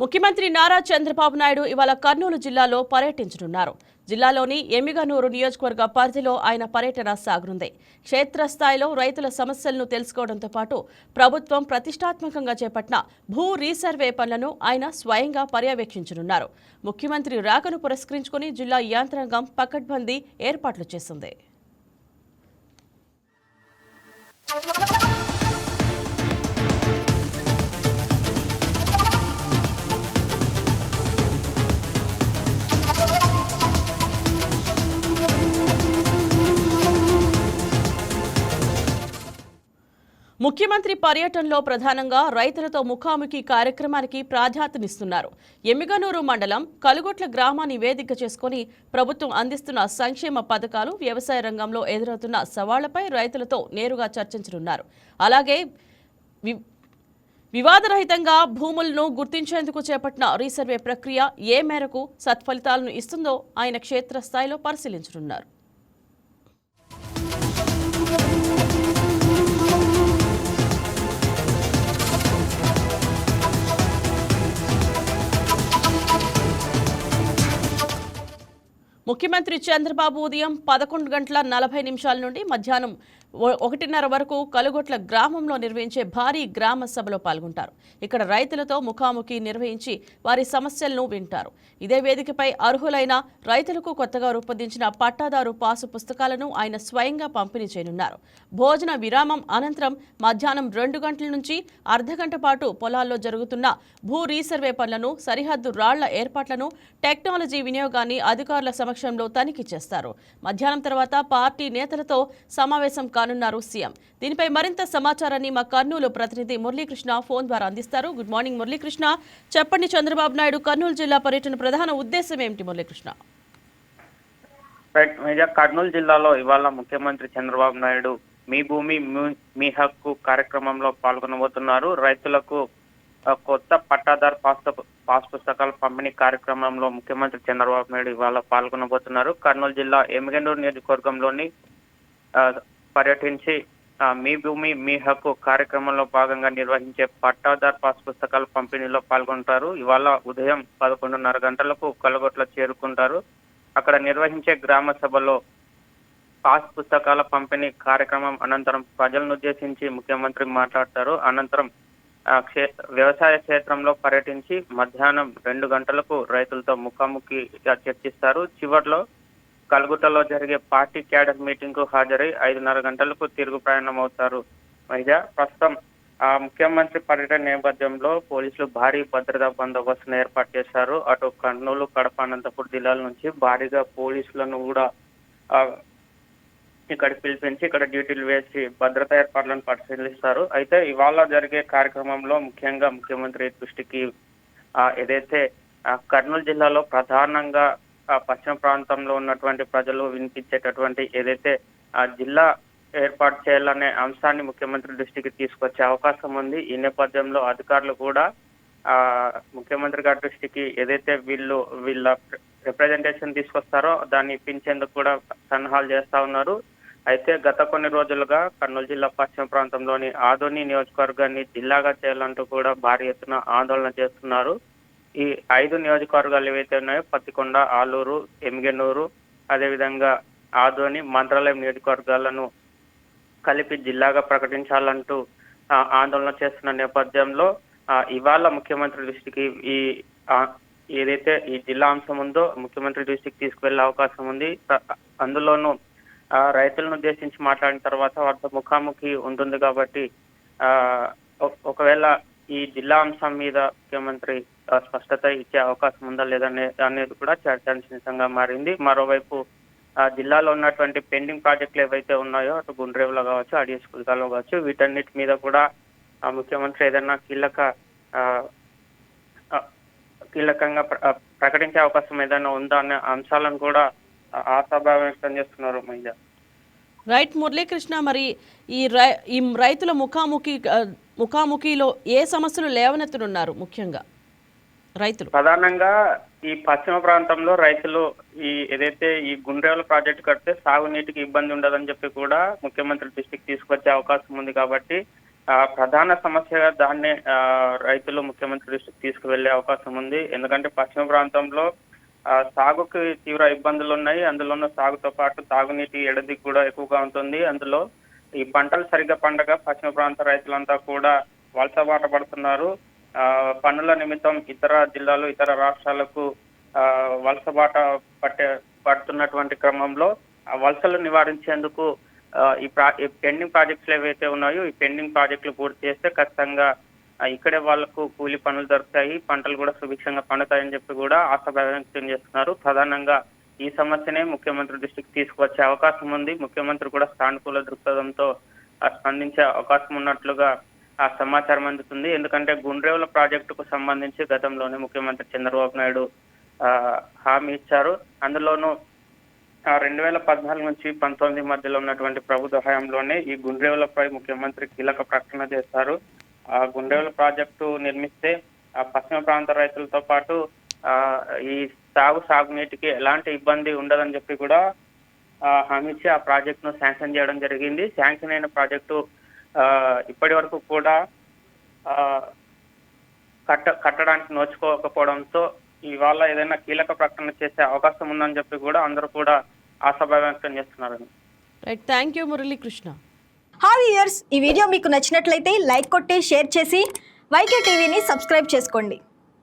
ముఖ్యమంత్రి నారా చంద్రబాబు నాయుడు ఇవాళ కర్నూలు జిల్లాలో పర్యటించనున్నారు. జిల్లాలోని ఎమ్మిగనూరు నియోజకవర్గ పరిధిలో ఆయన పర్యటన సాగనుంది. క్షేత్రస్థాయిలో రైతుల సమస్యలను తెలుసుకోవడంతో పాటు ప్రభుత్వం ప్రతిష్టాత్మకంగా చేపట్టిన భూ రీసర్వే పనులను ఆయన స్వయంగా పర్యవేక్షించనున్నారు. ముఖ్యమంత్రి రాకను పురస్కరించుకుని జిల్లా యాంత్రాంగం పకడ్బందీ ఏర్పాట్లు చేసింది. ముఖ్యమంత్రి పర్యటనలో ప్రధానంగా రైతులతో ముఖాముఖి కార్యక్రమానికి ప్రాధాన్యతనిస్తున్నారు. ఎమ్మిగనూరు మండలం కలుగొట్ల గ్రామాన్ని వేదిక చేసుకుని ప్రభుత్వం అందిస్తున్న సంక్షేమ పథకాలు వ్యవసాయ రంగంలో ఎదురవుతున్న సవాళ్ళపై రైతులతో నేరుగా చర్చించనున్నారు. అలాగే వి- వివాదరహితంగా భూములను గుర్తించేందుకు చేపట్టిన రీసర్వే ప్రక్రియ ఏ మేరకు సత్ఫలితాలను ఇస్తుందో ఆయన క్షేత్రస్థాయిలో పరిశీలించనున్నారు. ముఖ్యమంత్రి చంద్రబాబు ఉదయం పదకొండు గంటల నలభై నిమిషాల నుండి మధ్యాహ్నం ఒకటిన్నర వరకు కలుగొట్ల గ్రామంలో నిర్వహించే భారీ గ్రామ సభలో పాల్గొంటారు. ఇక్కడ రైతులతో ముఖాముఖి నిర్వహించి వారి సమస్యలను వింటారు. ఇదే వేదికపై అర్హులైన రైతులకు కొత్తగా రూపొందించిన పట్టాదారు పాసు పుస్తకాలను ఆయన స్వయంగా పంపిణీ చేయనున్నారు. భోజన విరామం అనంతరం మధ్యాహ్నం రెండు గంటల నుంచి అర్ధగంట పాటు పొలాల్లో జరుగుతున్న భూ రీసర్వే పనులను సరిహద్దు రాళ్ళ ఏర్పాట్లను టెక్నాలజీ వినియోగాన్ని అధికారుల సమక్షంలో తనిఖీ చేస్తారు. మధ్యాహ్నం తర్వాత పార్టీ నేతలతో సమావేశం కానున్నారు సీఎం. దీనిపై మరింత సమాచారాన్ని మా కర్నూలు ప్రతినిధి మురళీకృష్ణ ఫోన్ ద్వారా అందిస్తారు. Good morning Muralikrishna. చెప్పండి చంద్రబాబు నాయుడు కర్నూలు జిల్లా పర్యటన ప్రధాన ఉద్దేశం ఏమిటి మురళీకృష్ణ? కర్నూలు జిల్లాలో ఇవాళ ముఖ్యమంత్రి చంద్రబాబు నాయుడు మీ భూమి మీ- హక్కు కార్యక్రమంలో పాల్గొనబోతున్నారు. రైతులకు కొత్త పట్టాదార్ పాస్ పాస్ పుస్తకాల పంపిణీ కార్యక్రమంలో ముఖ్యమంత్రి చంద్రబాబు నాయుడు ఇవాళ పాల్గొనబోతున్నారు. కర్నూలు జిల్లా ఎమ్మిగనూరు నియోజకవర్గంలోని పర్యటించి మీ భూమి మీ హక్కు కార్యక్రమంలో భాగంగా నిర్వహించే పట్టాదార్ పాస్ పుస్తకాల పంపిణీలో పాల్గొంటారు. ఇవాళ ఉదయం పదకొండున్నర గంటలకు కలగొట్ల చేరుకుంటారు. అక్కడ నిర్వహించే గ్రామ సభలో పాస్ పుస్తకాల పంపిణీ కార్యక్రమం అనంతరం ప్రజలను ఉద్దేశించి ముఖ్యమంత్రి మాట్లాడతారు. అనంతరం ఆ, క్షే వ్యవసాయ క్షేత్రంలో పర్యటించి మధ్యాహ్నం రెండు గంటలకు రైతులతో ముఖాముఖిగా చర్చిస్తారు. చివర్లో కల్గుట్టలో జరిగే పార్టీ క్యాడర్ మీటింగ్కు హాజరై ఐదున్నర గంటలకు తిరుగు ప్రయాణం అవుతారు మహిళ ప్రస్తుతం ఆ ముఖ్యమంత్రి పర్యటన నేపథ్యంలో పోలీసులు భారీ భద్రతా బందోబస్తును ఏర్పాటు చేశారు. అటు కర్నూలు కడప అనంతపురం జిల్లాల నుంచి భారీగా పోలీసులను కూడా ఇక్కడ పిలిపించి ఇక్కడ డ్యూటీలు వేసి భద్రతా ఏర్పాట్లను పరిశీలిస్తారు. అయితే ఇవాళ జరిగే కార్యక్రమంలో ముఖ్యంగా ముఖ్యమంత్రి దృష్టికి ఏదైతే కర్నూలు జిల్లాలో ప్రధానంగా పశ్చిమ ప్రాంతంలో ఉన్నటువంటి ప్రజలు వినిపించేటటువంటి ఏదైతే ఆ జిల్లా ఏర్పాటు చేయాలనే అంశాన్ని ముఖ్యమంత్రి దృష్టికి తీసుకొచ్చే అవకాశం ఉంది. ఈ నేపథ్యంలో అధికారులు కూడా ఆ ముఖ్యమంత్రి గారి దృష్టికి ఏదైతే వీళ్ళు వీళ్ళ రిప్రజెంటేషన్ తీసుకొస్తారో దాన్ని ఇప్పించేందుకు కూడా సన్నాహాలు చేస్తా ఉన్నారు. అయితే గత కొన్ని రోజులుగా కర్నూలు జిల్లా పశ్చిమ ప్రాంతంలోని ఆదోని నియోజకవర్గాన్ని జిల్లాగా చేయాలంటూ కూడా భారీ ఎత్తున ఆందోళన చేస్తున్నారు. ఈ ఐదు నియోజకవర్గాలు ఏవైతే ఉన్నాయో పత్తికొండ ఆలూరు ఎమ్మిగనూరు అదేవిధంగా ఆదోని మంత్రాలయం నియోజకవర్గాలను కలిపి జిల్లాగా ప్రకటించాలంటూ ఆందోళన చేస్తున్న నేపథ్యంలో ఆ, ఇవాళ ముఖ్యమంత్రి దృష్టికి ఈ ఏదైతే ఈ జిల్లా అంశం ఉందో ముఖ్యమంత్రి దృష్టికి తీసుకువెళ్ళే అవకాశం ఉంది. అందులోనూ రైతులను ఉద్దేశించి మాట్లాడిన తర్వాత వారితో ముఖాముఖి ఉంటుంది కాబట్టి ఆ, ఒకవేళ ఈ జిల్లా అంశం మీద ముఖ్యమంత్రి స్పష్టత ఇచ్చే అవకాశం ఉందా లేదనే అనేది కూడా చర్చాంశంగా మారింది. మరోవైపు ఆ జిల్లాలో ఉన్నటువంటి పెండింగ్ ప్రాజెక్టులు ఏవైతే ఉన్నాయో అటు గుండ్రేవులో కావచ్చు అడియస్ కుల్కాలో కావచ్చు వీటన్నిటి మీద కూడా ఆ ముఖ్యమంత్రి ఏదైనా కీలక కీలకంగా ప్రకటించే అవకాశం ఏదైనా ఉందా అనే అంశాలను కూడా ఆ, ఆశాభావం వ్యక్తం చేస్తున్నారు మహిళ. రైట్ మురళీకృష్ణ మరి ఈ రై ఈ రైతుల ముఖాముఖి ముఖాముఖిలో ఏ సమస్యలు లేవనెత్తనున్నారు ముఖ్యంగా రైతులు? ప్రధానంగా ఈ పశ్చిమ ప్రాంతంలో రైతులు ఈ ఏదైతే ఈ గుండ్రేవల ప్రాజెక్టు కడితే సాగునీటికి ఇబ్బంది ఉండదని చెప్పి కూడా ముఖ్యమంత్రి దృష్టికి తీసుకొచ్చే అవకాశం ఉంది కాబట్టి ఆ, ప్రధాన సమస్యగా దాన్ని ఆ, రైతులు ముఖ్యమంత్రి దృష్టికి తీసుకువెళ్ళే అవకాశం ఉంది. ఎందుకంటే పశ్చిమ ప్రాంతంలో ఆ, సాగుకి తీవ్ర ఇబ్బందులు ఉన్నాయి అందులోనూ సాగుతో పాటు తాగునీటి ఎడది కూడా ఎక్కువగా ఉంటుంది. అందులో ఈ పంటలు సరిగ్గా పండగ పశ్చిమ ప్రాంత రైతులంతా కూడా వలస బాట పడుతున్నారు. ఆ, పన్నుల నిమిత్తం ఇతర జిల్లాలు ఇతర రాష్ట్రాలకు ఆ, వలస బాట పట్టే పడుతున్నటువంటి క్రమంలో ఆ వలసలు నివారించేందుకు ఈ ప్రా ఈ పెండింగ్ ప్రాజెక్టులు ఏవైతే ఉన్నాయో ఈ పెండింగ్ ప్రాజెక్టులు పూర్తి చేస్తే ఖచ్చితంగా ఇక్కడే వాళ్ళకు కూలి పనులు దొరుకుతాయి పంటలు కూడా సుభిక్షంగా పండుతాయని చెప్పి కూడా ఆశాభావం వ్యక్తం చేస్తున్నారు. ప్రధానంగా ఈ సమస్యనే ముఖ్యమంత్రి దృష్టికి తీసుకువచ్చే అవకాశం ఉంది. ముఖ్యమంత్రి కూడా సానుకూల దృక్పథంతో స్పందించే అవకాశం ఉన్నట్లుగా ఆ సమాచారం అందుతుంది. ఎందుకంటే గుండ్రేవుల ప్రాజెక్టుకు సంబంధించి గతంలోనే ముఖ్యమంత్రి చంద్రబాబు నాయుడు ఆ, హామీ ఇచ్చారు. అందులోనూ రెండు వేల పద్నాలుగు నుంచి పంతొమ్మిది మధ్యలో ఉన్నటువంటి ప్రభుత్వ హయాంలోనే ఈ గుండ్రేవులపై ముఖ్యమంత్రి కీలక ప్రకటన చేశారు. ఆ గుండ్రేవుల ప్రాజెక్టు నిర్మిస్తే ఆ పశ్చిమ ప్రాంత రైతులతో పాటు ఈ సాగు సాగునీటికి ఎలాంటి ఇబ్బంది ఉండదని చెప్పి కూడా ఆ, హామీ ఇచ్చి ఆ ప్రాజెక్టును శాంక్షన్ చేయడం జరిగింది. శాంక్షన్ అయిన ప్రాజెక్టు ఆ, ఇప్పటి వరకు కూడా ఆ, కట్ట కట్టడానికి నోచుకోకపోవడంతో ఇవాళ ఏదైనా కీలక ప్రకటన చేసే అవకాశం ఉందని చెప్పి కూడా అందరూ కూడా ఆశాభావం వ్యక్తం right thank you Muralikrishna. Hi years ఈ వీడియో మీకు నచ్చినట్లయితే లైక్ కొట్టి షేర్ చేసి వైకే టీవీని సబ్స్క్రైబ్ చేసుకోండి.